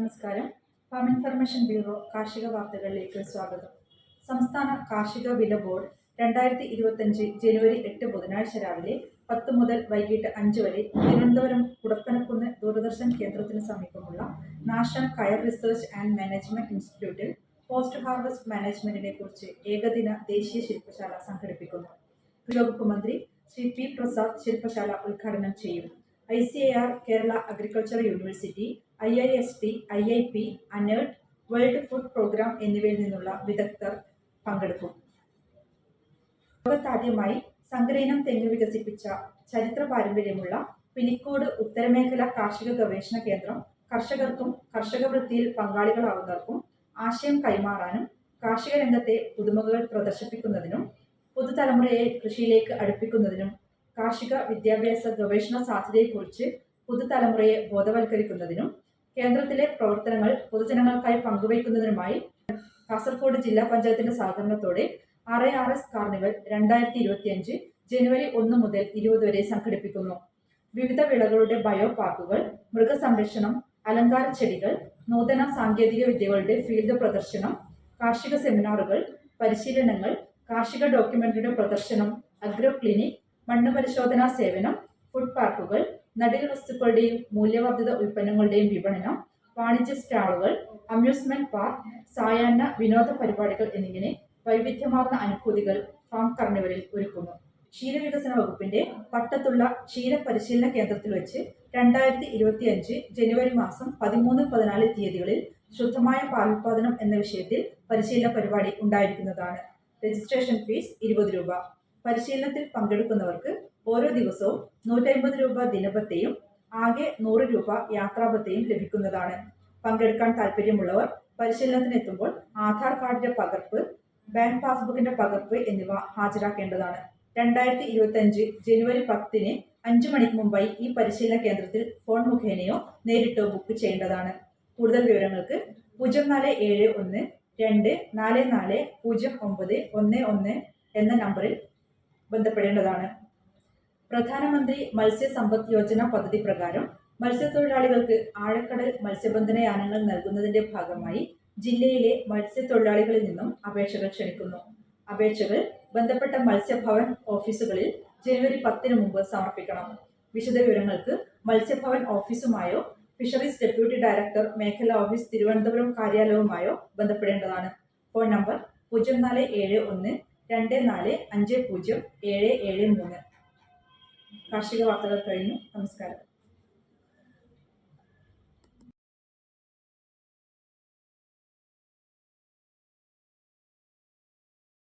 നമസ്കാരം. Farm information bureau കാർഷിക വാർത്തകളിലേക്ക് സ്വാഗതം. സംസ്ഥാന കാർഷിക വില ബോർഡ് രണ്ടായിരത്തി ഇരുപത്തഞ്ച് ജനുവരി എട്ട് ബുധനാഴ്ച രാവിലെ പത്ത് മുതൽ വൈകിട്ട് അഞ്ച് വരെ തിരുവനന്തപുരം കുടപ്പനക്കുന്ന് ദൂരദർശൻ കേന്ദ്രത്തിന് സമീപമുള്ള national coir research and management ഇൻസ്റ്റിറ്റ്യൂട്ടിൽ പോസ്റ്റ് ഹാർവസ്റ്റ് മാനേജ്മെന്റിനെ കുറിച്ച് ഏകദിന ദേശീയ ശില്പശാല സംഘടിപ്പിക്കുന്നു. വകുപ്പ് മന്ത്രി ശ്രീ പി പ്രസാദ് ശില്പശാല ഉദ്ഘാടനം ചെയ്യും. I C A R Kerala agriculture university I I S T I I P ANERT world food programme എന്നിവയിൽ നിന്നുള്ള വിദഗ്ധർ പങ്കെടുക്കും. ലോകത്താദ്യമായി സങ്കരയിനം തെങ്ങ് വികസിപ്പിച്ച ചരിത്ര പാരമ്പര്യമുള്ള പിലിക്കോട് ഉത്തരമേഖല കാർഷിക ഗവേഷണ കേന്ദ്രം കർഷകർക്കും കർഷക വൃത്തിയിൽ പങ്കാളികളാവുന്നവർക്കും ആശയം കൈമാറാനും കാർഷിക രംഗത്തെ പുതുമകൾ പ്രദർശിപ്പിക്കുന്നതിനും പുതുതലമുറയെ കൃഷിയിലേക്ക് അടുപ്പിക്കുന്നതിനും കാർഷിക വിദ്യാഭ്യാസ ഗവേഷണ സാധ്യതയെക്കുറിച്ച് പുതുതലമുറയെ ബോധവൽക്കരിക്കുന്നതിനും കേന്ദ്രത്തിലെ പ്രവർത്തനങ്ങൾ പൊതുജനങ്ങൾക്കായി പങ്കുവയ്ക്കുന്നതിനുമായി കാസർഗോഡ് ജില്ലാ പഞ്ചായത്തിന്റെ സഹകരണത്തോടെ ആർ ആർ എസ് കാർണിവൽ രണ്ടായിരത്തി ഇരുപത്തിയഞ്ച് ജനുവരി ഒന്ന് മുതൽ ഇരുപത് വരെ സംഘടിപ്പിക്കുന്നു. വിവിധ വിളകളുടെ ബയോ പാർക്കുകൾ മൃഗസംരക്ഷണം അലങ്കാര ചെടികൾ നൂതന സാങ്കേതിക വിദ്യകളുടെ ഫീൽഡ് പ്രദർശനം കാർഷിക സെമിനാറുകൾ പരിശീലനങ്ങൾ കാർഷിക ഡോക്യുമെന്ററിയുടെ പ്രദർശനം അഗ്രോ ക്ലിനിക് മണ്ണ് പരിശോധനാ സേവനം ഫുഡ് പാർക്കുകൾ നടീൽ വസ്തുക്കളുടെയും മൂല്യവർദ്ധിത ഉൽപ്പന്നങ്ങളുടെയും വിപണനം വാണിജ്യ സ്റ്റാളുകൾ അമ്യൂസ്മെന്റ് പാർക്ക് സായാഹ്ന വിനോദ പരിപാടികൾ എന്നിങ്ങനെ വൈവിധ്യമാർന്ന അനുഭൂതികൾ ഫാം കർണിവലിൽ ഒരുക്കുന്നു. ക്ഷീരവികസന വകുപ്പിന്റെ പട്ടത്തുള്ള ക്ഷീര പരിശീലന കേന്ദ്രത്തിൽ വെച്ച് രണ്ടായിരത്തി ഇരുപത്തി അഞ്ച് ജനുവരി മാസം പതിമൂന്ന് പതിനാല് തീയതികളിൽ ശുദ്ധമായ പാലുൽപാദനം എന്ന വിഷയത്തിൽ പരിശീലന പരിപാടി ഉണ്ടായിരിക്കുന്നതാണ്. രജിസ്ട്രേഷൻ ഫീസ് ഇരുപത് രൂപ. പരിശീലനത്തിൽ പങ്കെടുക്കുന്നവർക്ക് ഓരോ ദിവസവും നൂറ്റമ്പത് രൂപ ദിനപത്തെയും ആകെ നൂറ് രൂപ യാത്രാപത്തെയും ലഭിക്കുന്നതാണ്. പങ്കെടുക്കാൻ താല്പര്യമുള്ളവർ പരിശീലനത്തിന് എത്തുമ്പോൾ ആധാർ കാർഡിന്റെ പകർപ്പ് ബാങ്ക് പാസ്ബുക്കിന്റെ പകർപ്പ് എന്നിവ ഹാജരാക്കേണ്ടതാണ്. രണ്ടായിരത്തി ഇരുപത്തി അഞ്ച് ജനുവരി പത്തിന് അഞ്ചു മണിക്ക് മുമ്പായി ഈ പരിശീലന കേന്ദ്രത്തിൽ ഫോൺ മുഖേനയോ നേരിട്ടോ ബുക്ക് ചെയ്യേണ്ടതാണ്. കൂടുതൽ വിവരങ്ങൾക്ക് പൂജ്യം നാല് ഏഴ് ഒന്ന് രണ്ട് നാല് നാല് പൂജ്യം ഒമ്പത് ഒന്ന് ഒന്ന് എന്ന നമ്പറിൽ ബന്ധപ്പെടേണ്ടതാണ്. പ്രധാനമന്ത്രി മത്സ്യ മത്സ്യസമ്പദ് യോജന പദ്ധതി പ്രകാരം മത്സ്യത്തൊഴിലാളികൾക്ക് ആഴക്കടൽ മത്സ്യബന്ധന യാനങ്ങൾ നൽകുന്നതിന്റെ ഭാഗമായി ജില്ലയിലെ മത്സ്യത്തൊഴിലാളികളിൽ നിന്നും അപേക്ഷകൾ ക്ഷണിക്കുന്നു. അപേക്ഷകൾ ബന്ധപ്പെട്ട മത്സ്യഭവൻ ഓഫീസുകളിൽ ജനുവരി പത്തിന് മുമ്പ് സമർപ്പിക്കണം. വിശദ വിവരങ്ങൾക്ക് മത്സ്യഭവൻ ഓഫീസുമായോ ഫിഷറീസ് ഡെപ്യൂട്ടി ഡയറക്ടർ മേഖലാ ഓഫീസ് തിരുവനന്തപുരം കാര്യാലയവുമായോ ബന്ധപ്പെടേണ്ടതാണ്. ഫോൺ നമ്പർ പൂജ്യം നാല് ഏഴ് ഒന്ന് രണ്ട് നാല് അഞ്ച് പൂജ്യം ഏഴ് ഏഴ് മൂന്ന്. കാർഷിക വാർത്തകൾ കഴിഞ്ഞു. നമസ്കാരം.